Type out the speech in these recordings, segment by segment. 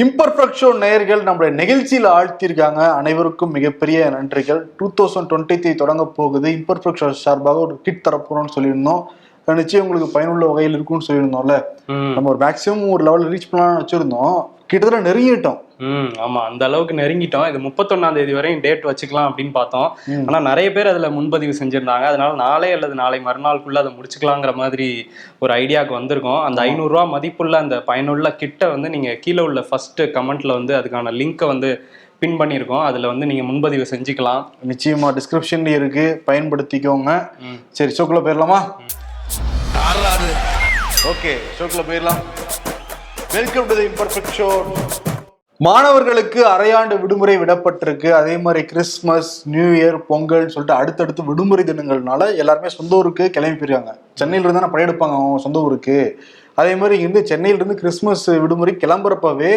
Imperfect show நேயர்கள் நம்மளுடைய நிகழ்ச்சியில் ஆழ்த்தியிருக்காங்க. அனைவருக்கும் மிகப்பெரிய நன்றிகள். டூ தௌசண்ட் டுவெண்ட்டி த்ரீ தொடங்க போகுது. இம்பர்ஃபெக்ட் ஷோ சார்பாக ஒரு கிட் தரப்போறோம்னு சொல்லியிருந்தோம். நிச்சயம் உங்களுக்கு பயனுள்ள வகையில் இருக்கும்னு சொல்லியிருந்தோம்ல. நம்ம ஒரு மேக்ஸிமம் ஒரு லெவலில் ரீச் பண்ணலாம்னு வச்சிருந்தோம். கிட்டத்தட்ட நெருங்கிட்டோம். ம், ஆமா. அந்த அளவுக்கு நெருங்கிட்டோம். இது முப்பத்தொன்னாம் தேதி வரையும் டேட் வச்சுக்கலாம் அப்படின்னு பார்த்தோம். ம். ஆனா நிறைய பேர் அதுல முன்பதிவு செஞ்சிருந்தாங்க. அதனால நாளை அல்லது நாளை மறுநாளுக்குள்ள அதை முடிச்சுக்கலாங்கிற மாதிரி ஒரு ஐடியாவுக்கு வந்திருக்கோம். அந்த ஐநூறு ரூபா மதிப்புள்ள அந்த பயனுள்ள கிட்ட வந்து நீங்க கீழே உள்ள ஃபர்ஸ்ட் கமெண்ட்ல வந்து அதுக்கான லிங்கை வந்து பின் பண்ணியிருக்கோம். அதுல வந்து நீங்க முன்பதிவு செஞ்சுக்கலாம். நிச்சயமா. டிஸ்கிரிப்ஷன்ல இருக்கு. பயன்படுத்திக்கோங்க. சரி ஷோக்குள்ள போயிடலாமா? ஓகே ஷோக்குள்ள போயிடலாம். Welcome to the imperfect show மாணவர்களுக்கு அரையாண்டு விடுமுறை விடப்பட்டிருக்கு. அதே மாதிரி கிறிஸ்மஸ் நியூ இயர் பொங்கல் சொல்லிட்டு அடுத்தடுத்து விடுமுறை தினங்கள்னால எல்லாருமே சொந்த ஊருக்கு கிளம்பி போயிருக்காங்க. சென்னையில இருந்து தானே படையெடுப்பாங்க அவங்க சொந்த ஊருக்கு. அதே மாதிரி இருந்து சென்னையில இருந்து கிறிஸ்மஸ் விடுமுறை கிளம்புறப்பவே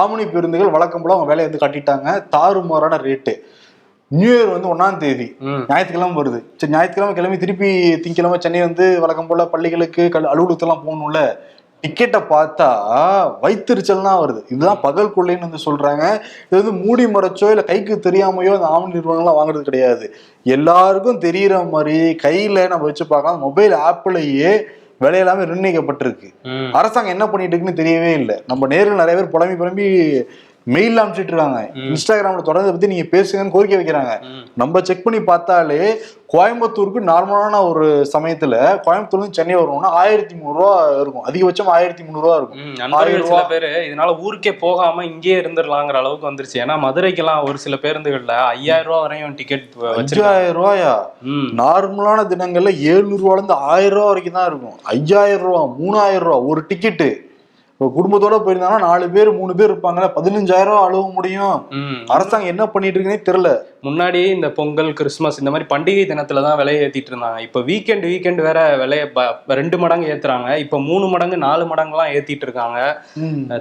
ஆமணி பேருந்துகள் வழக்கம் போல அவங்க வேலையை வந்து காட்டிட்டாங்க. தாறுமாறான ரேட்டு நியூ இயர் வந்து ஒன்னாம் தேதி. ஞாயிற்றுக்கிழமை வருது. சரி ஞாயிற்றுக்கிழமை கிளம்பி திருப்பி திங்கக்கிழமை சென்னை வந்து வழக்கம் போல பள்ளிகளுக்கு கல் அலுவலகத்தெல்லாம் போகணும்ல. டிக்கெட்டை பார்த்தா வயிற்றுச்சல்னா வருது. இதுதான் பகல் கொள்ளைன்னு வந்து சொல்றாங்க. இது வந்து மூடி மறைச்சோ இல்லை கைக்கு தெரியாமையோ அந்த ஆவண நிறுவனங்கள்லாம் வாங்குறது கிடையாது. எல்லாருக்கும் தெரியிற மாதிரி கையில நம்ம வச்சு பார்க்கலாம். மொபைல் ஆப்லயே விலை எல்லாமே நிர்ணயிக்கப்பட்டிருக்கு. அரசாங்கம் என்ன பண்ணிட்டு இருக்குன்னு தெரியவே இல்லை. நம்ம நேரில் நிறைய பேர் புலம்பி புலம்பி மெயில் அனுப்பிச்சிட்டு இருக்காங்க இன்ஸ்டாகிராம்ல தொடர்ந்து பத்தி நீங்க பேசுங்கன்னு கோரிக்கை வைக்கிறாங்க. நம்ம செக் பண்ணி பார்த்தாலே கோயம்புத்தூருக்கு நார்மலான ஒரு சமயத்துல கோயம்புத்தூர்ல இருந்து சென்னை வரணும்னா ஆயிரத்தி ரூபா இருக்கும். அதிகபட்சம் ஆயிரத்தி ரூபா இருக்கும். ஆயிரம் சில ரூபா. பேரு இதனால ஊருக்கே போகாம இங்கேயே இருந்துடலாங்கிற அளவுக்கு வந்துருச்சு. ஏன்னா மதுரைக்கெல்லாம் ஒரு சில பேருந்துகள்ல ஐயாயிரம் ரூபாய் வரையும் டிக்கெட் அஞ்சாயிரம் ரூபாயா? நார்மலான தினங்கள்ல ஏழுநூறு ரூபால இருந்து ஆயிரம் ரூபா வரைக்கும் தான் இருக்கும். ஐயாயிரம் ரூபா மூணாயிரம் ரூபா ஒரு டிக்கெட்டு இப்போ குடும்பத்தோட போயிருந்தாங்கன்னா நாலு பேர் மூணு பேர் இருப்பாங்கல்ல. பதினஞ்சாயிரம் ரூபா அழுவ முடியும். அரசாங்கம் என்ன பண்ணிட்டு இருக்குன்னே தெரியல. முன்னாடி இந்த பொங்கல் கிறிஸ்மஸ் இந்த மாதிரி பண்டிகை தினத்துல தான் விலையை ஏத்திட்டு இருந்தாங்க. இப்ப வீக்கெண்ட் வீக்கெண்ட் வேற விலைய ரெண்டு மடங்கு ஏத்துறாங்க. இப்ப மூணு மடங்கு நாலு மடங்குலாம் ஏத்திட்டு இருக்காங்க.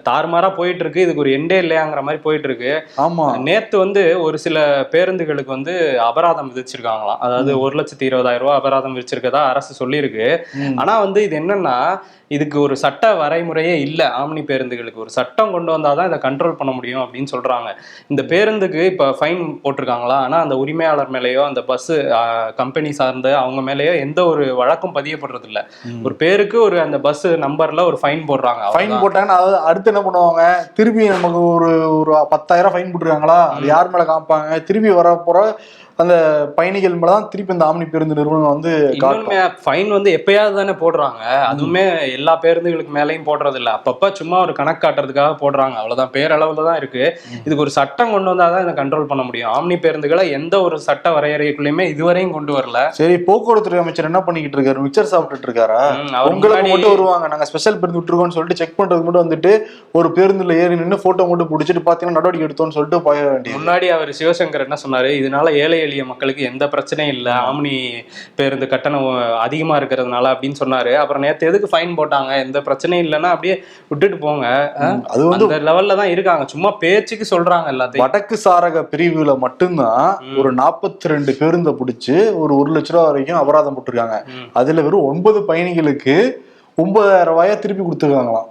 தாறுமாறா போயிட்டு இருக்கு. இதுக்கு ஒரு எண்டே இல்லையாங்கிற மாதிரி போயிட்டு இருக்கு. ஆமா. நேத்து வந்து ஒரு சில பேருந்துகளுக்கு வந்து அபராதம் விதிச்சிருக்காங்களாம். அதாவது ஒரு லட்சத்தி இருபதாயிரம் ரூபாய் அபராதம் விதிச்சிருக்கதா அரசு சொல்லியிருக்கு. ஆனா வந்து இது என்னன்னா இதுக்கு ஒரு சட்ட வரைமுறையே இல்ல. ஆம்னி பேருந்துகளுக்கு ஒரு சட்டம் கொண்டு வந்தாதான் இதை கண்ட்ரோல் பண்ண முடியும் அப்படின்னு சொல்றாங்க. இந்த பேருந்துக்கு இப்ப ஃபைன் போட்டிருக்காங்களா? ஆனா அந்த உரிமையாளர் மேலேயோ அந்த பஸ் கம்பெனி சார்ந்த அவங்க மேலேயோ எந்த ஒரு வழக்கும் பதியப்படுறது இல்ல ம். ஒரு பேருக்கு ஒரு அந்த பஸ் நம்பர்ல ஒரு ஃபைன் போடுறாங்க. ஃபைன். போட்டாங்கன்னா அதாவது அடுத்து என்ன பண்ணுவாங்க? திருப்பி நமக்கு ஒரு ஒரு பத்தாயிரம் ஃபைன் போட்டுருக்காங்களா? அது யார் மேல காமிப்பாங்க? திருப்பி வர போற அந்த பயணிகள் மேல தான் திருப்பி இந்த ஆம்னி பேருந்து நிறுவனம் வந்து ஃபைன் வந்து எப்பயாவது தானே போடுறாங்க. அதுவுமே எல்லா பேருந்துகளுக்கு மேலேயும் போடுறது இல்ல அப்பப்ப சும்மா ஒரு கணக்கு காட்டுறதுக்காக போடுறாங்க. அவ்வளவுதான். பேரளவுல தான் இருக்கு. இதுக்கு ஒரு சட்டம் கொண்டு வந்தாதான் இதை கண்ட்ரோல் பண்ண முடியும். ஆம்னி பேருந்துகளை எந்த ஒரு சட்ட வரையறைக்குள்ளயுமே இதுவரையும் கொண்டு வரல. சரி போக்குவரத்து அமைச்சர் என்ன பண்ணிக்கிட்டு இருக்காரு? மிக்சர் சாப்பிட்டுட்டு இருக்காரா? உங்களுக்கு மட்டும் வருவாங்க. நாங்க ஸ்பெஷல் பேருந்து விட்டுருக்கோம்னு சொல்லிட்டு செக் பண்றதுக்கு மட்டும் வந்துட்டு ஒரு பேருந்துல ஏறி நின்று போட்டோ மட்டும் பிடிச்சிட்டு பாத்தீங்கன்னா நடவடிக்கை எடுத்தோம்னு சொல்லிட்டு போய வேண்டியது. முன்னாடி அவர் சிவசங்கர் என்ன சொன்னாரு? இதனால ஏழை எளிய மக்களுக்கு எந்த பிரச்சனையும் இல்ல. ஆம்னி பேருந்து கட்டணம் அதிகமா இருக்கிறதுனால அப்படின்னு சொன்னாரு. அப்புறம் நேத்து எதுக்கு ஃபைன் போட்டாங்க? எந்த பிரச்சனையும் இல்லைன்னா அப்படியே விட்டுட்டு போங்க. அது வந்து அந்த லெவல்ல தான் இருக்காங்க. சும்மா பேச்சுக்கு சொல்றாங்க எல்லாத்தையும். வடக்கு சாரக பிரிவுல மட்டும்தான். ஒரு நாற்பத்தி ரெண்டு பேருந்தை பிடிச்சு ஒரு ஒரு லட்ச ரூபா வரைக்கும் அபராதம் போட்டிருக்காங்க. அதுல வெறும் ஒன்பது பயணிகளுக்கு ஒன்பதாயிரம் ரூபாயா திருப்பி கொடுத்துருக்காங்களாம்.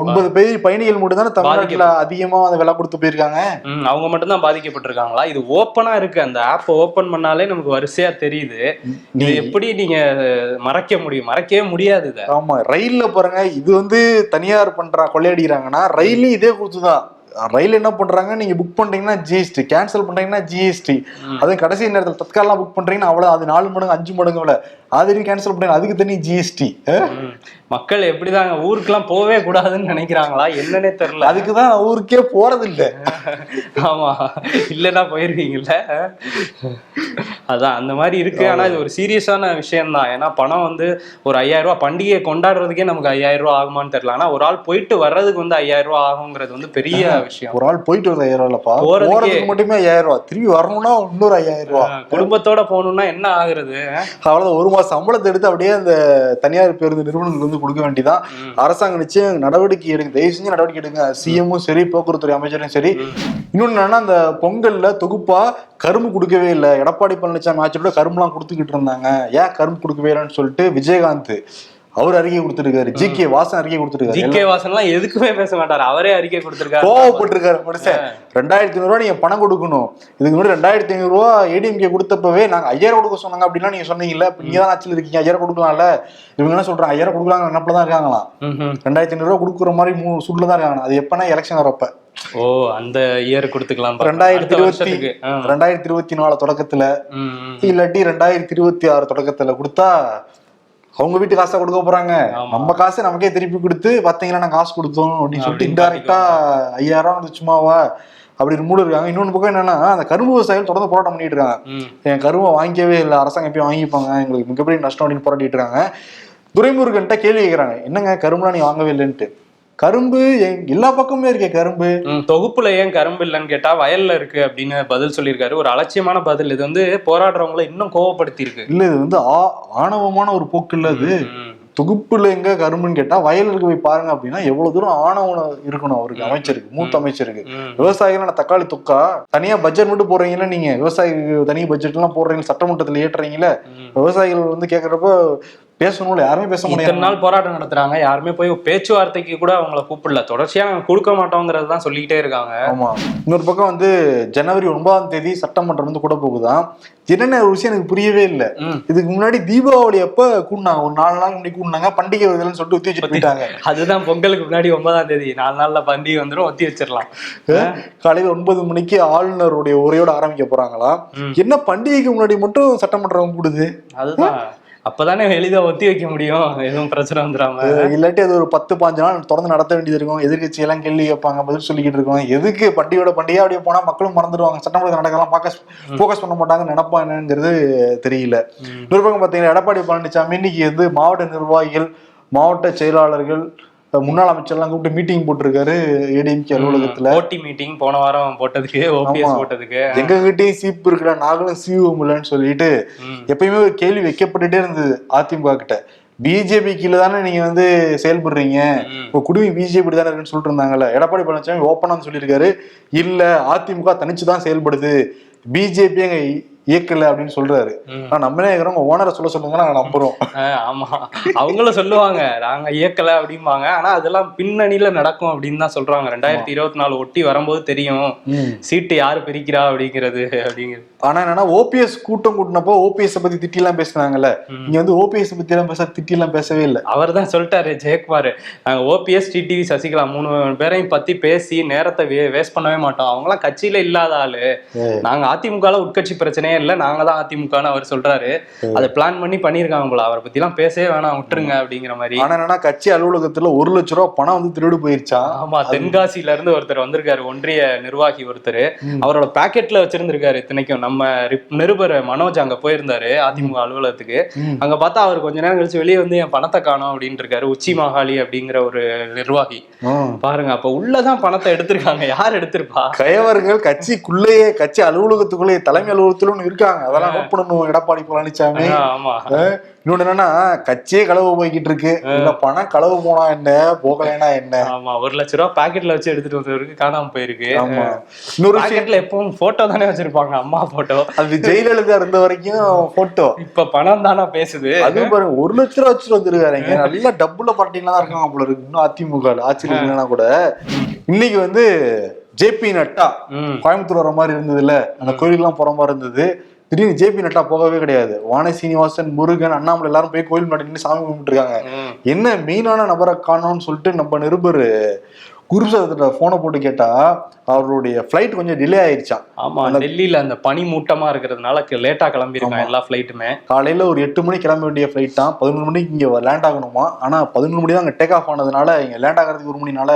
ஒன்பது பேர் பயணிகள் மட்டும் தானே தமிழ்நாட்டுல அதிகமா அந்த விலை கொடுத்து போயிருக்காங்க? அவங்க மட்டும் தான் பாதிக்கப்பட்டிருக்காங்களா? இது ஓப்பனா இருக்கு. அந்த ஆப் ஓபன் பண்ணாலே நமக்கு வரிசையா தெரியுது. இது எப்படி நீங்க மறைக்க முடியும்? மறைக்கவே முடியாது ஆமா ரயில்ல பாருங்க இது வந்து தனியார் பண்றா கொள்ளையடிக்கிறாங்கன்னா ரயிலும் இதே கொடுத்துதான். ரயில் என்ன பண்றாங்க? நீங்க புக் பண்றீங்கன்னா ஜிஎஸ்டி கேன்சல் பண்றீங்கன்னா ஜிஎஸ்டி. அது கடைசி நேரத்தில் தற்காலாம் புக் பண்றீங்கன்னா அவ்வளவு அது நாலு மடங்கு அஞ்சு மடங்கு விலை அது கேன்சல் பண்றீங்க அதுக்கு தனி ஜிஎஸ்டி. மக்கள் எப்படிதாங்க ஊருக்குலாம் போவே கூடாதுன்னு நினைக்கிறாங்களா? என்னன்னே தெரியல. அதுக்கு தான் ஊருக்கே போறது இல்ல ஆமா. இல்லைன்னா போயிருவீங்கல்ல? அதான் அந்த மாதிரி இருக்கு. ஆனா இது ஒரு சீரியஸான விஷயம் தான் ஏன்னா பணம் வந்து ஒரு ஐயாயிரம் ரூபாய் பண்டிகையை கொண்டாடுறதுக்கே நமக்கு ஐயாயிரம் ரூபாய் ஆகுமான்னு தெரியல. ஆனா ஒரு ஆள் போயிட்டு வர்றதுக்கு வந்து ஐயாயிரம் ரூபாய் ஆகுங்கிறது வந்து பெரிய விஷயம். ஒரு ஆள் போயிட்டு வருது ஐயாயிரம் ரூபாய்ப்பா போறதுக்கே- மட்டுமே ஐயாயிரம் ரூபாய் திரும்பி வரணும்னா இன்னொரு ஐயாயிரம் ரூபாய் குடும்பத்தோட போகணும்னா என்ன ஆகுறது? அவ்வளவுதான் ஒரு மாசம் சம்பளத்தை எடுத்து அப்படியே அந்த தனியார் பேருந்து நிறுவனங்களுக்கு வந்து கொடுக்க வேண்டியதான். அரசாங்கம் நிச்சயம் நடவடிக்கை எடுங்க தயவு செஞ்சு நடவடிக்கை எடுங்க. சிஎம்மும் சரி போக்குவரத்துறை அமைச்சரும் சரி. இன்னொன்னு என்னன்னா அந்த பொங்கல்ல தொகுப்பா கரும்பு கொடுக்கவே இல்லை. எடப்பாடி பழனிசாமி ஆட்சியோட கரும்புலாம் கொடுத்துக்கிட்டு இருந்தாங்க. ஏன் கரும்பு கொடுக்கவே இல்லைன்னு சொல்லிட்டு விஜயகாந்த் அவர் அறிக்கை கொடுத்திருக்காரு. ஜி கே வாசன் அறிக்கை கொடுத்திருக்காரு. ஜி கே வாசன்லாம் எதுக்குமே பேச மாட்டாரு. அவரே அறிக்கை கொடுத்திருக்காரு. கோவப்பட்டிருக்காரு மனுஷன். ரெண்டாயிரத்தி ஐநூறு ரூபா நீங்க பணம் கொடுக்கணும். இதுக்கு முன்னாடி ரெண்டாயிரத்தி ஐநூறு ரூபா ஏடிஎம்கே கொடுத்தப்பவே நாங்க ஐயாயிரம் கொடுக்க சொன்னாங்க அப்படின்னா நீங்க சொன்னீங்கல்ல. இப்ப நீங்க தான் ஆட்சியில் இருக்கீங்க. ஐயாயிரம் கொடுக்கலாம்ல. இவங்க என்ன சொல்றாங்க? ஐயாயிரம் கொடுக்கலாங்க நினப்பில் தான் இருக்காங்களாம். ரெண்டாயிரத்தி ஐநூறு ரூபா கொடுக்குற மாதிரி மூணு சூட்ல தான் இருக்காங்க அது எப்பனா எலெக்ஷன் வரப்ப. ஓ அந்த இயர் கொடுத்துக்கலாம். ரெண்டாயிரத்தி இருபத்தி. ரெண்டாயிரத்தி இருபத்தி நாலு தொடக்கத்துல. இல்லாட்டி ரெண்டாயிரத்தி இருபத்தி ஆறு தொடக்கத்துல கொடுத்தா அவங்க வீட்டு காசை கொடுக்க போறாங்க. நம்ம காசை நமக்கே திருப்பி கொடுத்து பாத்தீங்களா நான் காசு கொடுத்தோம் அப்படின்னு சொல்லிட்டு இன்டெரக்டா ஐயாயிரம் வந்து சும்மாவா அப்படி மூடு இருக்காங்க. இன்னொன்று பக்கம் என்னன்னா அந்த கரும்பு விவசாயிகள் தொடர்ந்து போராட்டம் பண்ணிட்டு இருக்காங்க. என் கரும்பை வாங்கிக்கவே இல்லை அரசாங்கம் எப்பயும் வாங்கிப்பாங்க. எங்களுக்கு மிகப்பெரிய நஷ்டம் அப்படின்னு போராடிட்டு இருக்காங்க. துரைமுருகன்ட்ட கேள்வி கேட்கறாங்க என்னங்க கரும்புலாம் நீ வாங்கவே இல்லைன்ட்டு? கரும்பு எல்லா பக்கமுமே இருக்கே கரும்பு. தொகுப்புல ஏன் கரும்பு இல்லைன்னு கேட்டா வயல்ல இருக்கு அப்படின்னு பதில் சொல்லியிருக்காரு. ஒரு அலட்சியமான பதில். இது வந்து போராடுறவங்கள இன்னும் கோவப்படுத்தி இருக்கு இல்ல இது வந்து ஆணவமான ஒரு போக்கு இல்ல அது. ம். தொகுப்புல எங்க கரும்புன்னு கேட்டா வயலுக்கு போய் பாருங்க அப்படின்னா எவ்வளவு தூரம் ஆணவம் இருக்கணும் அவருக்கு அமைச்சருக்கு மூத்த அமைச்சருக்கு. விவசாயிகள் தக்காளி தொக்கா? தனியா பட்ஜெட் மட்டும் போடுறீங்களா நீங்க. விவசாயிக்கு தனி பட்ஜெட் எல்லாம் போடுறீங்க சட்டமன்றத்துல ஏற்றுறீங்களா. விவசாயிகள் வந்து கேக்குறப்ப பேசணும்ல யாருமே பேச இத்தனை முடியாது நாள் போராட்டம் நடத்துறாங்க யாருமே போய் பேச்சுவார்த்தைக்கு கூட அவங்கள கூப்பிடல. தொடர்ச்சியா நாங்க கொடுக்க மாட்டோங்கிறது தான் சொல்லிக்கிட்டே இருக்காங்க. ஆமா. இன்னொரு பக்கம் வந்து ஜனவரி ஒன்பதாம் தேதி சட்டமன்றம் வந்து கூட போகுதான் என்னென்ன ஒரு விஷயம் எனக்கு புரியவே இல்லை. இதுக்கு முன்னாடி தீபாவளி அப்ப கூடினாங்க ஒரு நாலு நாள் முன்னாடி கூடினாங்க பண்டிகை வருதுன்னு சொல்லிட்டு ஒத்தி வச்சுட்டு போயிட்டாங்க. அதுதான் பொங்கலுக்கு முன்னாடி ஒன்பதாம் தேதி. நாலு நாள்ல பண்டிகை வந்துடும் ஒத்தி வச்சிடலாம். காலையில ஒன்பது மணிக்கு ஆளுநருடைய உரையோட ஆரம்பிக்க போறாங்களாம் ம். என்ன பண்டிகைக்கு முன்னாடி மட்டும் சட்டமன்றம் கூடுது? அதுதான். அப்பதானே எளிதா ஒத்தி வைக்க முடியும். எதுவும் பிரச்சனை வந்துடாம இல்லாட்டி அது ஒரு பத்து பாஞ்சு நாள் தொடர்ந்து நடத்த வேண்டியது இருக்கும். எதிர்கட்சி எல்லாம் கேள்வி கேட்பாங்க பதில் சொல்லிக்கிட்டு இருக்கோம். எதுக்கு பண்டிகையோட பண்டிகை அப்படியே போனா மக்களும் மறந்துடுவாங்க சட்டமன்றத்தில் நடக்கலாம் ஃபோக்கஸ் ஃபோக்கஸ் பண்ண மாட்டாங்க. நினைப்பா என்னங்கிறது தெரியல. இன்னொரு பக்கம் பாத்தீங்கன்னா எடப்பாடி பழனிசாமி இன்னைக்கு வந்து மாவட்ட நிர்வாகிகள் மாவட்ட செயலாளர்கள் முன்னாள் அமைச்சர்லாம் கூப்பிட்டு மீட்டிங் போட்டிருக்காரு ஏடிஎம்கே அலுவலகத்துல. ஓட்டி மீட்டிங் போன வாரம் போட்டதுக்கு ஓபிஎஸ். போட்டதுக்கு. எங்க கிட்டயும் சீப்பு இருக்குடா நாங்களும் சீவும் இல்லைன்னு சொல்லிட்டு ம். எப்பயுமே ஒரு கேள்வி வைக்கப்பட்டுட்டே இருந்தது அதிமுக கிட்ட. பிஜேபி கீழே தானே நீங்க வந்து செயல்படுறீங்க. இப்போ குடுமி பிஜேபி தானே இருக்குன்னு சொல்லிட்டு இருந்தாங்கல்ல. எடப்பாடி பழனிசாமி ஓப்பனா சொல்லியிருக்காரு. இல்ல அதிமுக தனிச்சு தான் செயல்படுது. பிஜேபி எங்க இயக்கல அப்படின்னு சொல்றாரு. ஆனா நம்மளே இருக்கிறவங்க ஓனரை சொல்ல சொல்லுங்க நாங்க நம்புறோம். ஆமா. அவங்களும் சொல்லுவாங்க நாங்க இயக்கல அப்படிம்பாங்க. ஆனா அதெல்லாம் பின்னணியில நடக்கும் அப்படின்னு தான் சொல்றாங்க. ரெண்டாயிரத்தி இருபத்தி நாலு ஒட்டி வரும்போது தெரியும். சீட்டு யாரு பிரிக்கிறா அப்படிங்கிறது அப்படிங்கிறது. ஆனா என்னன்னா ஓபிஎஸ் கூட்டம் கூட்டினப்போ ஓபிஎஸ் பத்தி திட்டி எல்லாம் பேசுனாங்கல்ல. இங்க வந்து ஓபிஎஸ் பத்தி எல்லாம் பேச திட்டி எல்லாம் பேசவே இல்ல. அவர் தான் சொல்லிட்டாரு ஜெயக்குமார். நாங்க ஓபிஎஸ் டிடிவி சசிகலா மூணு பேரையும் பத்தி பேசி நேரத்தை வேஸ்ட் பண்ணவே மாட்டோம். அவங்களாம் கட்சியில இல்லாத ஆளு. நாங்க அதிமுக உட்கட்சி பிரச்சனையே இல்ல நாங்க தான் அதிமுகன்னு அவர் சொல்றாரு. அதை பிளான் பண்ணி பண்ணிருக்காங்க போல. அவரை பத்தி எல்லாம் பேசவே வேணாம் விட்டுருங்க அப்படிங்கிற மாதிரி. ஆனா என்னன்னா கட்சி அலுவலகத்துல ஒரு லட்ச ரூபா பணம் வந்து திருடு போயிருச்சான் ஆமா தென்காசில இருந்து ஒருத்தர் வந்திருக்காரு ஒன்றிய நிர்வாகி ஒருத்தர். அவரோட பாக்கெட்ல வச்சிருந்திருக்காரு இத்தனைக்கும். நம்ம ரிப்- நிருபர் மனோஜ் அங்க போயிருந்தாரு அதிமுக அலுவலகத்துக்கு. அங்க பார்த்தா அவர் கொஞ்ச நேரம் கழிச்சு வெளியே வந்து என் பணத்தை காணோம் அப்படின்னு இருக்காரு உச்சி மாகாளி அப்படிங்கிற ஒரு நிர்வாகி. பாருங்க அப்ப உள்ளதான் பணத்தை எடுத்திருக்காங்க. யார் எடுத்திருப்பா? கயவர்கள் கட்சிக்குள்ளேயே கட்சி அலுவலகத்துக்குள்ளேயே தலைமை அலுவலகத்துல ஒண்ணு இருக்காங்க. அதெல்லாம் நோட் பண்ணணும் எடப்பாடி பழனிசாமி இன்னொன்னு என்னன்னா கட்சியே களவு போய்கிட்டு இருக்கு. இல்ல பணம் களவு போனா என்ன? போகலைன்னா என்ன? ஆமா ஒரு லட்ச ரூபா பாக்கெட்ல வச்சு எடுத்துட்டு வந்தவருக்கு காணாம போயிருக்கு. ஆமா. இன்னொரு பாக்கெட்ல எப்பவும் போட்டோ தானே வச்சிருப்பாங்க அம்மா போட்டோ அது ஜெயலலிதா இருந்த வரைக்கும் போட்டோ இப்ப பணம் தானா பேசுது? அது பாருங்க ஒரு லட்ச ரூபா வச்சுட்டு வந்துருக்காருங்க நல்லா டப்புல பார்ட்டிலாம் இருக்காங்க போல இருக்கு. இன்னும் அதிமுக. ஆட்சியில் இல்லைன்னா கூட. இன்னைக்கு வந்து ஜேபி நட்டா கோயம்புத்தூர் வர மாதிரி இருந்தது இல்ல அந்த கோயிலுக்குலாம் போற மாதிரி இருந்தது. திடீர்னு ஜேபி நட்டா போகவே கிடையாது. வாணி சீனிவாசன் முருகன் அண்ணாமலை எல்லாரும் போய் கோயில் முன்னாடி சாமி கும்பிட்டு இருக்காங்க. என்ன மெயினான நபரை காணோம்னு சொல்லிட்டு நம்ம நிருபர் குருசாதத்துல போனை போட்டு கேட்டா அவருடைய ஃபிளைட் கொஞ்சம் டிலே ஆயிடுச்சான் ஆமா டெல்லியில அந்த பனி மூட்டமா இருக்கிறதுனால லேட்டா கிளம்பி இருக்கான் எல்லா ஃபிளைட்டுமே காலையில ஒரு எட்டு மணிக்கு கிளம்ப வேண்டிய ஃபிளைட் தான். பதினொரு மணிக்கு இங்க லேண்ட் ஆகணுமா? ஆனா பதினொரு மணி தான் அங்க டேக் ஆஃப் ஆனதுனால இங்க லேண்ட் ஆகிறதுக்கு ஒரு மணினால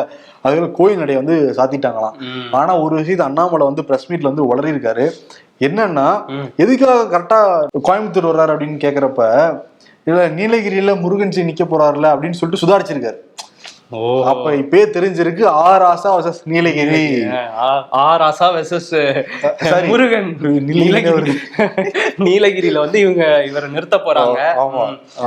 அதுல கோயில் நடைய வந்து சாத்திட்டாங்களாம். ஆனா ஒரு விஷயத்தை அண்ணாமலை வந்து பிரஸ் மீட்ல வந்து உளறி இருக்காரு என்னன்னா. எதுக்காக கரெக்டா கோயம்புத்தூர் வர்றாரு அப்படின்னு கேக்குறப்ப இல்ல நீலகிரியில முருகன் சி நிக்க போறாருல? அப்படின்னு சொல்லிட்டு சுதாரிச்சிருக்காரு. அப்ப இப்பயே தெரிஞ்சிருக்கு ஆர் ஆசா வர்சஸ் நீலகிரி. ஆ- ஆ ராசா வெர்சஸ். முருகன். நீலகிரி. நீலகிரியில வந்து இவங்க இவரை நிறுத்த போறாங்க.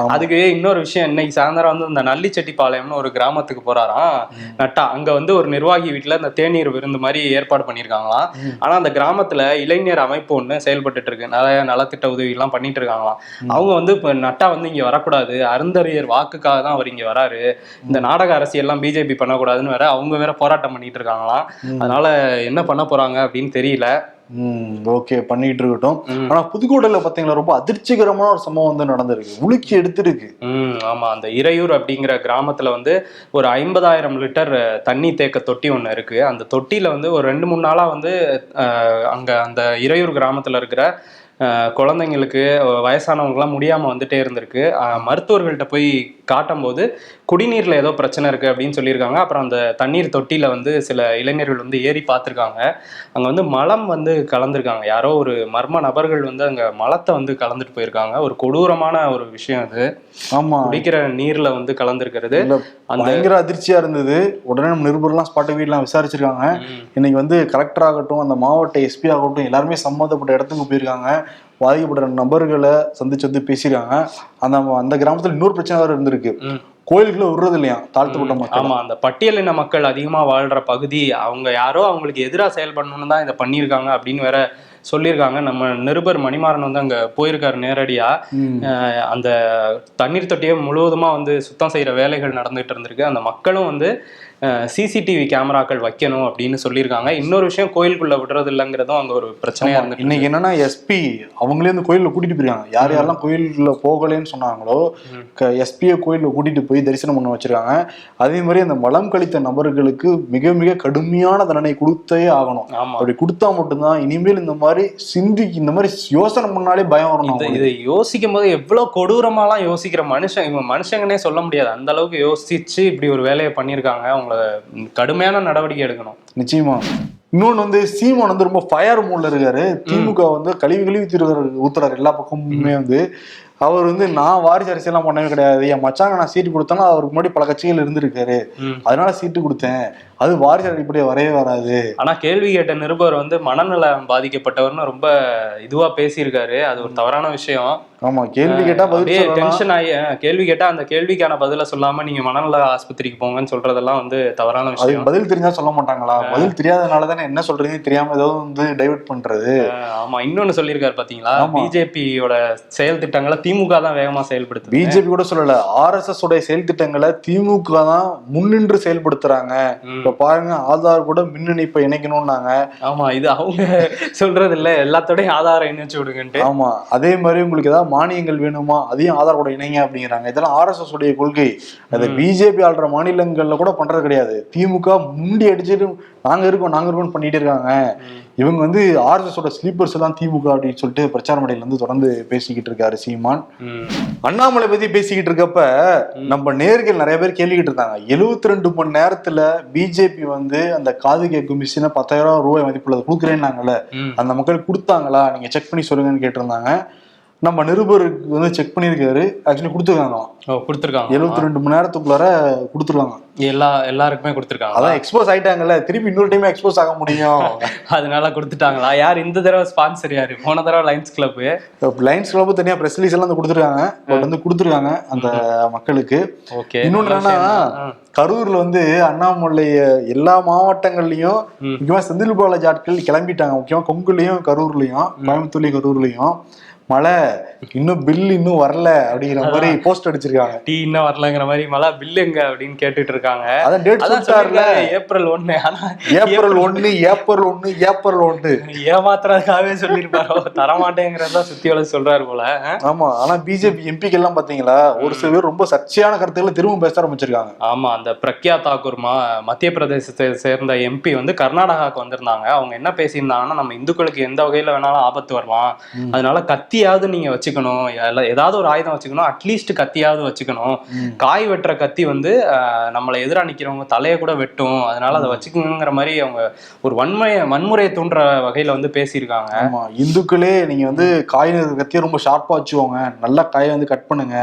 அதுக்கு இன்னொரு விஷயம் இன்னைக்கு சாயந்தரம் வந்து இந்த நல்லிச்செட்டிப்பாளையம்னு ஒரு கிராமத்துக்கு போறாராம். நட்டா அங்க வந்து ஒரு நிர்வாகி வீட்டுல இந்த தேநீர் விருந்து மாதிரி ஏற்பாடு பண்ணிருக்காங்களாம் ஆனா அந்த கிராமத்துல இளைஞர் அமைப்பு ஒண்ணு செயல்பட்டுட்டு இருக்கு. நிறைய நலத்திட்ட உதவி எல்லாம் பண்ணிட்டு இருக்காங்களாம். அவங்க வந்து இப்ப நட்டா வந்து இங்க வரக்கூடாது. அருந்தறியர் வாக்குக்காக தான் அவர் இங்க வராரு. இந்த நாடக அரசியல்லாம் பிஜேபி பண்ணக்கூடாதுன்னு வேற அவங்க வேற போராட்டம் பண்ணிட்டு இருக்காங்களாம் அதனால என்ன பண்ண போறாங்க அப்படின்னு தெரியல. ஓகே பண்ணிட்டு இருக்கட்டும். ஆனா புதுக்கோட்டையில பாத்தீங்களா ரொம்ப அதிர்ச்சிகரமான ஒரு சம்பவம் வந்து நடந்திருக்கு. உலுக்கி எடுத்திருக்கு. ஆமா. அந்த இறையூர் அப்படிங்கிற கிராமத்துல வந்து ஒரு ஐம்பதாயிரம் லிட்டர் தண்ணி தேக்க தொட்டி ஒன்று இருக்கு. அந்த தொட்டியில வந்து ஒரு ரெண்டு மூணு நாளா வந்து அங்க அந்த இறையூர் கிராமத்துல இருக்கிற குழந்தைங்களுக்கு அஹ், வயசானவங்கலாம் முடியாம வந்துட்டே இருந்திருக்கு. மருத்துவர்கள்ட்ட போய் காட்டும்போது குடிநீர்ல ஏதோ பிரச்சனை இருக்கு அப்படின்னு சொல்லியிருக்காங்க. அப்புறம் அந்த தண்ணீர் தொட்டியில வந்து சில இளைஞர்கள் வந்து ஏறி பார்த்திருக்காங்க. அங்க வந்து மலம் வந்து கலந்துருக்காங்க. யாரோ ஒரு மர்ம நபர்கள் வந்து அங்க மலத்தை வந்து கலந்துட்டு போயிருக்காங்க. ஒரு கொடூரமான ஒரு விஷயம் அது. ஆமா. குடிக்கிற நீர்ல வந்து கலந்துருக்கிறது. அந்த பயங்கர அதிர்ச்சியா இருந்தது. உடனே நம்ம நிருபர்லாம் ஸ்பாட்டு வீட்லாம் விசாரிச்சிருக்காங்க. இன்னைக்கு வந்து கலெக்டர் ஆகட்டும் அந்த மாவட்ட எஸ்பி ஆகட்டும் எல்லாருமே சம்மந்தப்பட்ட இடத்துக்கு போயிருக்காங்க. பாதிக்கப்பட்ட நபர்களை சந்திச்சு வந்து பேசியிருக்காங்க. அந்த அந்த கிராமத்துல இன்னொரு பிரச்சனை வேற இருந்திருக்கு. ம். கோயிலுக்குள்ள விடுறது இல்லையா? தாழ்த்தப்பட்ட மக்கள். ஆமா அந்த பட்டியலின மக்கள் அதிகமா வாழ்ற பகுதி அவங்க யாரோ அவங்களுக்கு எதிரா செயல்படணும்னு தான் இதை பண்ணியிருக்காங்க அப்படின்னு வேற சொல்லியிருக்காங்க. நம்ம நிருபர் மணிமாறன் வந்து அங்க போயிருக்காரு நேரடியா. ம். அஹ் அந்த தண்ணீர் தொட்டியை முழுவதுமா வந்து சுத்தம் செய்யற வேலைகள் நடந்துட்டு இருந்திருக்கு. அந்த மக்களும் வந்து சிசிடிவி கேமராக்கள் வைக்கணும் அப்படின்னு சொல்லியிருக்காங்க. இன்னொரு விஷயம் கோயிலுக்குள்ள விடுறது இல்லைங்கிறதும் அங்க ஒரு பிரச்சனையா ஆமா, இருந்துட்டு இன்னைக்கு என்னன்னா எஸ்பி அவங்களே இந்த கோயில்ல கூட்டிட்டு போயிருக்காங்க. யார் யாரெல்லாம் கோயிலுக்குள்ள போகலைன்னு சொன்னாங்களோ எஸ்பியை கோயில்ல கூட்டிட்டு போய் தரிசனம் பண்ண வச்சிருக்காங்க. அதே மாதிரி அந்த மலம் கழித்த நபர்களுக்கு மிக மிக கடுமையான தண்டனை கொடுத்தே ஆகணும். அப்படி கொடுத்தா மட்டும்தான் இனிமேல் இந்த மாதிரி சிந்தி இந்த மாதிரி யோசனை பண்ணாலே பயம் வரணும். இதை யோசிக்கும் போது எவ்வளவு கொடூரமாலாம் யோசிக்கிற மனுஷன் இவங்க மனுஷங்கனே சொல்ல முடியாது. அந்த அளவுக்கு யோசிச்சு இப்படி ஒரு வேலையை பண்ணியிருக்காங்க. அவங்கள கடுமையான நடவடிக்கை எடுக்கணும். நிச்சயமா. இன்னொன்னு வந்து சீமான் வந்து ரொம்ப ஃபயர் மூட்ல இருக்காரு. திமுக வந்து கழிவு கழிவு ஊத்துறாரு ஊத்துறாரு எல்லா பக்கமுமே வந்து. அவர் வந்து நான் வாரிசு அரசியல்லாம் பண்ணவே கிடையாது. என் மச்சாங்க நான் சீட்டு கொடுத்தேன்னா அவருக்கு முன்னாடி பல கட்சிகள் இருந்திருக்காரு. அதனால சீட்டு கொடுத்தேன். அது வாரிசு அடிப்படையே வரவே வராது. ஆனா கேள்வி கேட்ட நிருபர் வந்து மனநலம் பாதிக்கப்பட்டவர்னு ரொம்ப இதுவா பேசியிருக்காரு. அது ஒரு தவறான விஷயம். ஆமா கேள்வி கேட்டா பதில் டென்ஷன் ஆகி அஹ், கேள்வி கேட்டா அந்த கேள்விக்கான பதில சொல்லாம நீங்க மனநல ஆஸ்பத்திரிக்கு போங்கன்னு சொல்றதெல்லாம் வந்து தவறான விஷயம். பதில் தெரிஞ்சா சொல்ல மாட்டாங்களா? பதில் தெரியாதனால தானே என்ன சொல்றீங்கன்னு தெரியாம ஏதோ வந்து டைவர்ட் பண்றது. ஆமா. இன்னொன்னு சொல்லியிருக்காரு பாத்தீங்களா. பிஜேபியோட செயல் திட்டங்களை திமுக தான் வேகமா செயல்படுத்துது. பிஜேபி கூட சொல்லல. ஆர்எஸ்எஸ் உடைய செயல் திட்டங்களை திமுக தான் முன்னின்று செயல்படுத்துறாங்க. இப்ப பாருங்க ஆதார் கூட மின் இணைப்பை இணைக்கணும்னாங்க. ஆமா இது அவங்க சொல்றது இல்ல எல்லாத்தோடயும் ஆதாரம் இணைச்சு விடுங்கன்ட்டு. ஆமா அதே மாதிரி உங்களுக்கு ஏதாவது மானியங்கள் வேணுமா? அதையும் ஆதார் கூட இணைங்க அப்படிங்கிறாங்க. இதெல்லாம் ஆர்எஸ்எஸ் உடைய கொள்கை. அது பிஜேபி ஆள்ற மாநிலங்கள்ல கூட பண்றது கிடையாது. திமுக முண்டி அடிச்சுட்டு நாங்க இருக்கோம் நாங்க இருக்கோம் பண்ணிட்டு இருக்காங்க. இவங்க வந்து ஆர்எஸ்எஸ் ஓட ஸ்லீப்பர்ஸ் எல்லாம் திமுக அப்படின்னு சொல்லிட்டு பிரச்சார மேடையில இருந்து தொடர்ந்து பேசிக்கிட்டு இருக்காரு சீமான். அண்ணாமலை பத்தி பேசிக்கிட்டு இருக்கப்ப நம்ம நேர்கள் நிறைய பேர் கேள்விக்கிட்டு இருந்தாங்க 72 ரெண்டு மணி நேரத்துல பிஜேபி வந்து அந்த காது கேட்கும் மிஷினை பத்தாயிரம் ரூபாய் மதிப்புள்ள கொடுக்குறேன்னாங்கல்ல. அந்த மக்கள் கொடுத்தாங்களா நீங்க செக் பண்ணி சொல்லுங்கன்னு கேட்டிருந்தாங்க நம்ம நிருபருக்கு வந்து செக் பண்ணியிருக்காரு. ஆக்சுவலி கொடுத்துருக்காங்க. ஓ கொடுத்துருக்காங்க. 72 ரெண்டு மணி நேரத்துக்குள்ளார கொடுத்துருவாங்க. எல்லா எல்லாருக்குமே கொடுத்துருக்காங்க. அதான் எக்ஸ்போஸ் ஆயிட்டாங்கல்ல. திருப்பி இன்னொரு டைம் எக்ஸ்போஸ் ஆக முடியும். அதனால கொடுத்துட்டாங்களா? யார் இந்த தடவை ஸ்பான்சர் யாரு? போன தடவை லைன்ஸ் கிளப் லைன்ஸ் கிளப் தனியா பிரஸ் ரிலீஸ் எல்லாம் வந்து கொடுத்துருக்காங்க. பட் வந்து கொடுத்துருக்காங்க அந்த மக்களுக்கு. ஓகே. இன்னொன்னு என்னன்னா கரூர்ல வந்து அண்ணாமலை எல்லா மாவட்டங்கள்லயும். முக்கியமா செந்தில் பாலாஜி ஆட்கள் கிளம்பிட்டாங்க. முக்கியமா கொங்குலயும் கரூர்லயும் கோயம்புத்தூர்லயும் கரூர்லயும். மழை இன்னும் பில் இன்னும் வரல அப்படிங்கிற மாதிரி போஸ்ட் அடிச்சிருக்காங்க. டீ இன்னும் வரலங்கிற மாதிரி மழை பில் எங்க அப்படின்னு கேட்டுட்டு இருக்காங்க அதான் டேட் சொல்லிட்டாருல ஏப்ரல் ஒண்ணு ஆனா ஏப்ரல் ஒண்ணு ஏப்ரல் ஒண்ணு ஏப்ரல் ஒண்ணு ஏமாத்துறதுக்காகவே சொல்லிருப்பாரோ தரமாட்டேங்கிறதா சுத்தி வளர்த்து சொல்றாரு போல? ஆமா ஆனா பிஜேபி எம்பிக்கு எல்லாம் பாத்தீங்களா ஒரு சில பேர் ரொம்ப சர்ச்சையான கருத்துக்களை திரும்ப பேச ஆரம்பிச்சிருக்காங்க. ஆமா அந்த பிரக்யா தாக்கூர் மத்திய பிரதேசத்தை சேர்ந்த எம்பி வந்து கர்நாடகாவுக்கு வந்திருந்தாங்க. அவங்க என்ன பேசியிருந்தாங்கன்னா நம்ம இந்துக்களுக்கு எந்த வகையில வேணாலும் ஆபத்து வரலாம். அதனால கத்தியாவது நீங்க வச்சுக்கணும். ஏதாவது ஒரு ஆயுதம் வச்சுக்கணும். அட்லீஸ்ட் கத்தியாவது வச்சுக்கணும். காய் வெட்டுற கத்தி வந்து நம்மளை எதிரா நிக்கிறவங்க தலையை கூட வெட்டும். அதனால அதை வச்சுக்கணுங்கிற மாதிரி அவங்க ஒரு வன்முறையை வன்முறையை தூண்டுற வகையில வந்து பேசியிருக்காங்க. ஆமா இந்துக்களே நீங்க வந்து காய் கத்தியை ரொம்ப ஷார்ப்பா வச்சுக்கோங்க. நல்லா காயை வந்து கட் பண்ணுங்க.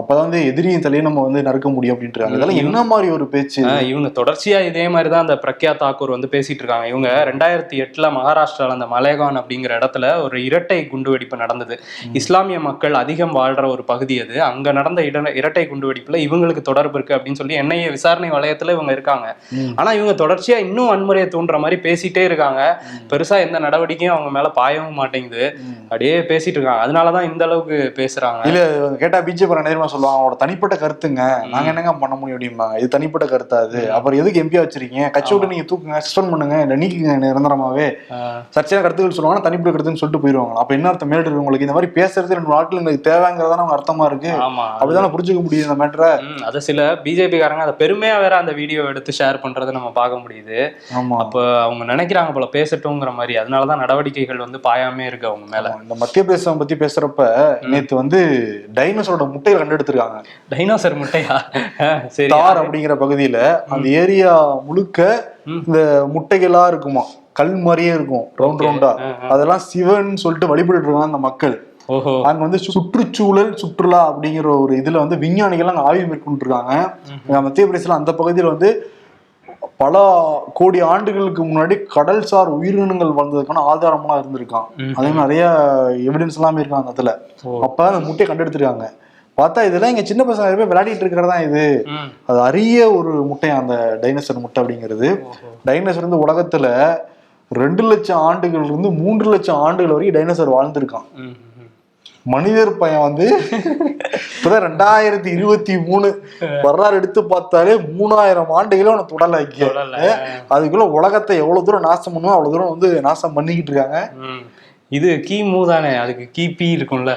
அப்பதான் வந்து எதிரியின் தலையை நம்ம வந்து நறுக்க முடியும் அப்படின்ட்டு இருக்காங்க இதெல்லாம் என்ன மாதிரி ஒரு பேச்சு? இவங்க தொடர்ச்சியா இதே மாதிரி தான் அந்த பிரக்யா தாக்கூர் வந்து பேசிட்டு இருக்காங்க. இவங்க ரெண்டாயிரத்தி எட்டுல மகாராஷ்டிரால அந்த மலேகான் அப்படிங்கிற இடத்துல ஒரு இரட்டை குண்டுவெடிப்பு நடந்தது. இஸ்லாமிய மக்கள் அதிகம் வாழ்ற ஒரு பகுதி அது. அங்க நடந்த இட- இரட்டை குண்டுவெடிப்புல இவங்களுக்கு தொடர்பு இருக்கு அப்படின்னு சொல்லி என்ஐஏ விசாரணை வளையத்துல இவங்க இருக்காங்க. ஆனா இவங்க தொடர்ச்சியா இன்னும் வன்முறையை தூண்டுற மாதிரி பேசிட்டே இருக்காங்க. பெருசா எந்த நடவடிக்கையும் அவங்க மேல பாயவும் மாட்டேங்குது. அப்படியே பேசிட்டு இருக்காங்க. அதனாலதான் இந்த அளவுக்கு பேசுறாங்க. இல்ல கேட்டா பிஜேபி நேரமா சொல்லுவாங்க. அவங்களோட தனிப்பட்ட கருத்துங்க. நாங்க என்னங்க பண்ண முடியும் அப்படிம்பாங்க இது தனிப்பட்ட கருத்தா அது அப்புறம் எதுக்கு எம்பியா வச்சிருக்கீங்க? கட்சி விட்டு நீங்க தூக்குங்க சஸ்பெண்ட் பண்ணுங்க இல்ல நீக்குங்க நிரந்தரமாவே. சர்ச்சையான கருத்துக்கள் சொல்லுவாங்க தனிப்பட்ட கருத்துன்னு சொல்லிட்டு போயிருவாங்க அப்ப என்ன அர்த்தம்? இருக்கவங்களுக்கு இந்த மாதிரி பேசுறது ரெண்டு நாட்கள் எனக்கு தேவைங்கிறதான அவங்க அர்த்தமா இருக்கு? ஆமா அப்படிதானே புரிஞ்சுக்க முடியும் இந்த மேட்டரை அது சில பிஜேபி காரங்க அதை பெருமையா வேற அந்த வீடியோ எடுத்து ஷேர் பண்றதை நம்ம பார்க்க முடியுது. ஆமா. அப்ப அவங்க நினைக்கிறாங்க போல பேசட்டுங்கிற மாதிரி. அதனாலதான் நடவடிக்கைகள் வந்து பாயாமே இருக்கு அவங்க மேல. இந்த மத்திய பிரதேசம் பத்தி பேசுறப்ப நேத்து வந்து டைனோசரோட முட்டைகள் கண்டெடுத்திருக்காங்க டைனோசர் முட்டையா? சரி. தார் அப்படிங்கிற பகுதியில அந்த ஏரியா முழுக்க. இந்த முட்டைகளா இருக்குமா? கல் மாதிரியே இருக்கும் ரவுண்ட் ரவுண்டா. அதெல்லாம் சிவன் சொல்லிட்டு வழிபட்டு இருக்காங்க அந்த மக்கள். அங்க வந்து சுற்றுச்சூழல் சுற்றுலா அப்படிங்கிற ஒரு இதுல வந்து விஞ்ஞானிகள் அங்க ஆய்வு மேற்கொண்டு இருக்காங்க அங்க மத்திய பிரதேசல அந்த பகுதியில வந்து பல கோடி ஆண்டுகளுக்கு முன்னாடி கடல்சார் உயிரினங்கள் வந்ததுக்கான ஆதாரம்லாம் இருந்திருக்கான். அதே நிறைய எவிடன்ஸ் எல்லாமே இருக்கான் அந்த இடத்துல. அப்ப அந்த முட்டையை கண்டெடுத்திருக்காங்க. பார்த்தா இதெல்லாம் இங்க சின்ன பசங்க பேர் விளையாடிட்டு இருக்கிறதா இது. அது அரிய ஒரு முட்டை அந்த டைனோசர் முட்டை அப்படிங்கிறது. டைனோசர் வந்து உலகத்துல ரெண்டு லட்சம் ஆண்டுகள் இருந்து மூன்று லட்சம் ஆண்டுகள் வரைக்கும் டைனோசர் வாழ்ந்திருக்கான். மனிதர் பையன் வந்து இப்பதான் ரெண்டாயிரத்தி இருபத்தி மூணு வரலாறு எடுத்து பார்த்தாலே மூணாயிரம் ஆண்டுகளும் அவனை தொடல வைக்க தொடல. அதுக்குள்ள உலகத்தை எவ்வளவு தூரம் நாசம் பண்ணுமோ அவ்வளவு தூரம் வந்து நாசம் பண்ணிக்கிட்டு இருக்காங்க. இது கிமு தானே அதுக்கு கிபி இருக்கும்ல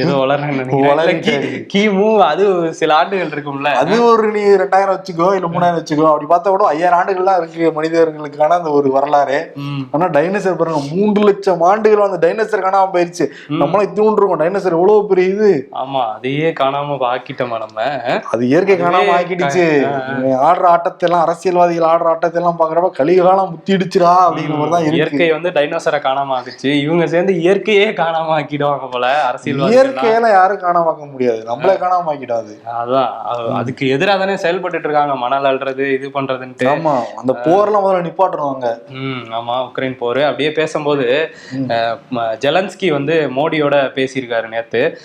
ஏதோ. நினைக்கிறேன். கிமு அது சில ஆண்டுகள் இருக்கும்ல அது ஒரு நீ ரெண்டாயிரம் வச்சுக்கோ இல்ல மூணாயிரம் வச்சுக்கோ அப்படி பார்த்தா கூட ஐயாயிரம் ஆண்டுகள்லாம் இருக்கு மனிதர்களுக்கான அந்த ஒரு வரலாறு. ஆனா டைனோசர் பாருங்க மூன்று லட்சம் ஆண்டுகள் அந்த டைனோசர் காணாம போயிருச்சு. நம்மளாம் இத்தினூண்டு இருக்கோம். டைனோசர் எவ்வளவு பெரிய இது? ஆமா அதையே காணாம ஆக்கிட்டோமா நம்ம அது இயற்கை காணாம ஆக்கிடுச்சு. ஆடுற ஆட்டத்தை எல்லாம் அரசியல்வாதிகள் ஆடுற ஆட்டத்தை எல்லாம் பாக்குறப்ப கலிகாலம் முத்திடுச்சுடா அப்படிங்கிற மாதிரி தான் இயற்கை வந்து டைனோசரை காணாம ஆக்குச்சு. இவங்க சேர்ந்து இயற்கையே காணாம ஆக்கிடுவாங்க போல அரசியல்வாதி இயற்கையில யாரும் காணாம ஆக்க முடியாது. நம்மளே காணாம ஆக்கிடாது அதான். அது- அதுக்கு எதிராக தானே செயல்பட்டுட்டு இருக்காங்க. மணல் அள்ளுறது இது பண்றதுன்ட்டு. ஆமா. அந்த போர்லாம் முதல்ல நிப்பாட்டுறாங்க ம் ஆமா. உக்ரைன் போர். அப்படியே பேசும்போது ஜெலன்ஸ்கி வந்து மோடியோட பேசியிருக்காரு நேத்து.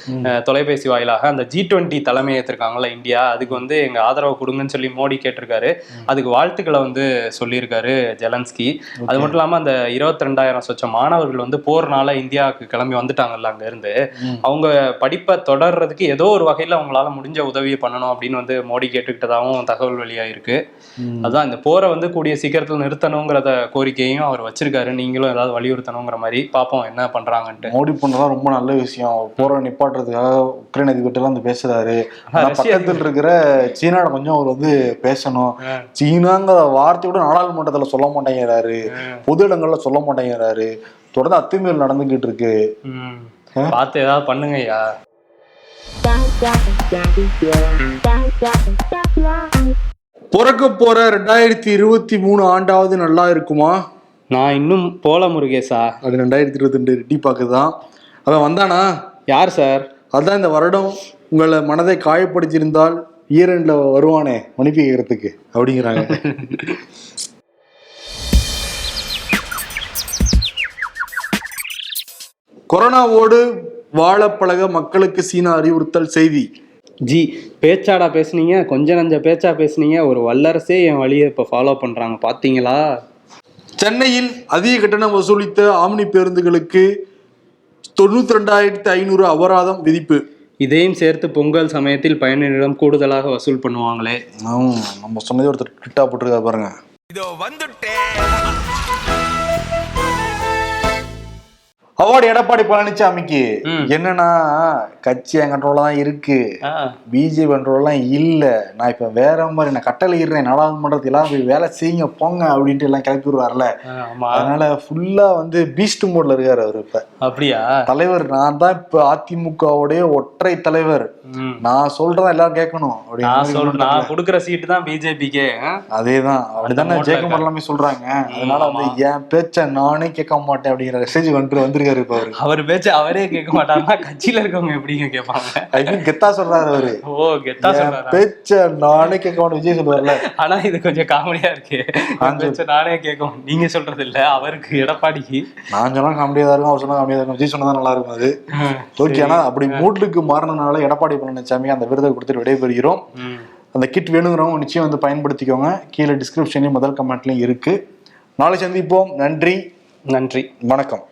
தொலைபேசி வாயிலாக அந்த ஜி டுவெண்ட்டி தலைமை ஏற்றிருக்காங்கல்ல இந்தியா. அதுக்கு வந்து எங்க ஆதரவு கொடுங்கன்னு சொல்லி மோடி கேட்டிருக்காரு. அதுக்கு வாழ்த்துக்களை வந்து சொல்லியிருக்காரு ஜெலன்ஸ்கி. அது மட்டும் இல்லாம அந்த இருபத்தி ரெண்டாயிரம் சொச்சம் மாணவர்கள் வந்து போர்னால இந்தியாவுக்கு கிளம்பி வந்துட்டாங்கல்ல அங்க இருந்து. அவங்க படிப்பை தொடர்றதுக்கு ஏதோ ஒரு வகையில அவங்களால முடிஞ்ச உதவியை பண்ணணும் அப்படின்னு வந்து மோடி கேட்டுக்கிட்டதாகவும் தகவல் வெளியாயிருக்கு. அதான் இந்த போரை வந்து கூடிய சீக்கிரத்தில் நிறுத்தணுங்கிறத கோரிக்கையும் அவர் வச்சிருக்காரு. நீங்களும் ஏதாவது வலியுறுத்தணுங்கிற மாதிரி பார்ப்போம் என்ன பண்றாங்கன்ட்டு. மோடி பண்ணதான் ரொம்ப நல்ல விஷயம். போரை நிப்பாட்டுறதுக்காக உக்ரைன் அதிபர்கிட்ட எல்லாம் வந்து பேசுறாரு. பக்கத்தில் இருக்கிற சீனாட கொஞ்சம் அவர் வந்து பேசணும். சீனாங்கிற வார்த்தையோட நாடாளுமன்றத்துல சொல்ல மாட்டேங்கிறாரு. பொது இடங்கள்ல சொல்ல மாட்டேங்கிறாரு. தொடர்ந்து அத்துமீறல் நடந்துகிட்டு இருக்கு. பார்த்து ஏதாவது பண்ணுங்கய்யா பிறக்க போற ரெண்டாயிரத்தி இருபத்தி மூணு ஆண்டாவது நல்லா இருக்குமா? நான் இன்னும் போல முருகேசா அது ரெண்டாயிரத்தி இருபத்தி ரெண்டு ரெட்டி பாக்குதான் அவன் வந்தானா? யார் சார்? அதான் இந்த வருடம் உங்களை மனதை காயப்படுத்தியிருந்தால் ஈரண்ட்ல வருவானே மன்னிப்பு கேட்கறதுக்கு. அப்படிங்கிறாங்க. கொரோனாவோடு வாழ பழக மக்களுக்கு சீனா அறிவுறுத்தல் செய்தி. ஜி பேச்சாடா பேசுனீங்க கொஞ்ச நஞ்ச பேச்சா பேசுனீங்க ஒரு வல்லரசே என் வழியை இப்போ ஃபாலோ பண்றாங்க பாத்தீங்களா? சென்னையில் அதிக கட்டணம் வசூலித்த ஆம்னி பேருந்துகளுக்கு தொண்ணூத்தி ரெண்டாயிரத்தி ஐநூறு அபராதம் விதிப்பு. இதையும் சேர்த்து பொங்கல் சமயத்தில் பயணிகளிடம் கூடுதலாக வசூல் பண்ணுவாங்களே. நம்ம சொன்னதே ஒருத்தர் ட்விட்டா போட்டிருக்காரு பாருங்க. இதோ வந்துட்டேன். அவார்டு எடப்பாடி பழனிசாமிக்கு. என்னன்னா கட்சி என் கண்ட்ரோல தான் இருக்கு. பிஜேபி கண்ட்ரோல்லாம் இல்ல. நான் இப்ப வேற மாதிரி நான் கட்டளை இடுறேன் நாடாளுமன்றத்தில் எல்லாம் போய் வேலை செய்யுங்க போங்க அப்படின்ட்டு எல்லாம் கிளப்பி விடுவார்ல. அதனால ஃபுல்லா வந்து பீஸ்ட் மோட்ல இருக்காரு அவர் இப்ப. அப்படியா? தலைவர் நான் தான் இப்ப அதிமுகவுடைய ஒற்றை தலைவர். நான் சொல்றதா எல்லாரும் கேட்கணும் நான் அப்படின்னு நான் கொடுக்குற சீட்டு தான் பிஜேபிக்கே அதேதான். அப்படிதானே ஜெயக்குமார் எல்லாமே சொல்றாங்க. அதனால வந்து என் பேச்ச நானே கேட்க மாட்டேன் அப்படிங்கிற மெசேஜ் வந்துட்டு வந்திருக்காரு இப்ப அவரு. அவர் பேச்சு அவரே கேட்க மாட்டாருன்னா கட்சியில இருக்கவங்க எப்படிங்க கேட்பாங்க? ஐ மீன் கெத்தா சொல்றாரு அவரு. ஓ கெத்தா சொல்றாரா? பேச்ச நானே கேட்க மாட்டேன். விஜய் சொல்லுவார்ல. ஆனா இது கொஞ்சம் காமெடியா இருக்கு. என் பேச்ச நானே கேட்கும் நீங்க சொல்றது இல்ல அவருக்கு எடப்பாடிக்கு நான் சொன்னா காமெடியா தான் இருக்கும். அவர் சொன்னா காமெடியா இருக்கும். விஜய் சொன்னா நல்லா இருக்கும் அது. ஓகே ஆனா அப்படி மூட்லுக்கு மாறினனால எடப்பாடி பழனிசாமி அந்த விருதை கொடுத்துட்டு விடைபெறுகிறோம். அந்த கிட் வேணுங்கிறவங்க நிச்சயம் வந்து பயன்படுத்திக்கோங்க. கீழே டிஸ்கிரிப்ஷன்லயும் முதல் கமெண்ட்லயும் இருக்கு. நாளை சந்திப்போம். நன்றி. நன்றி. வணக்கம்.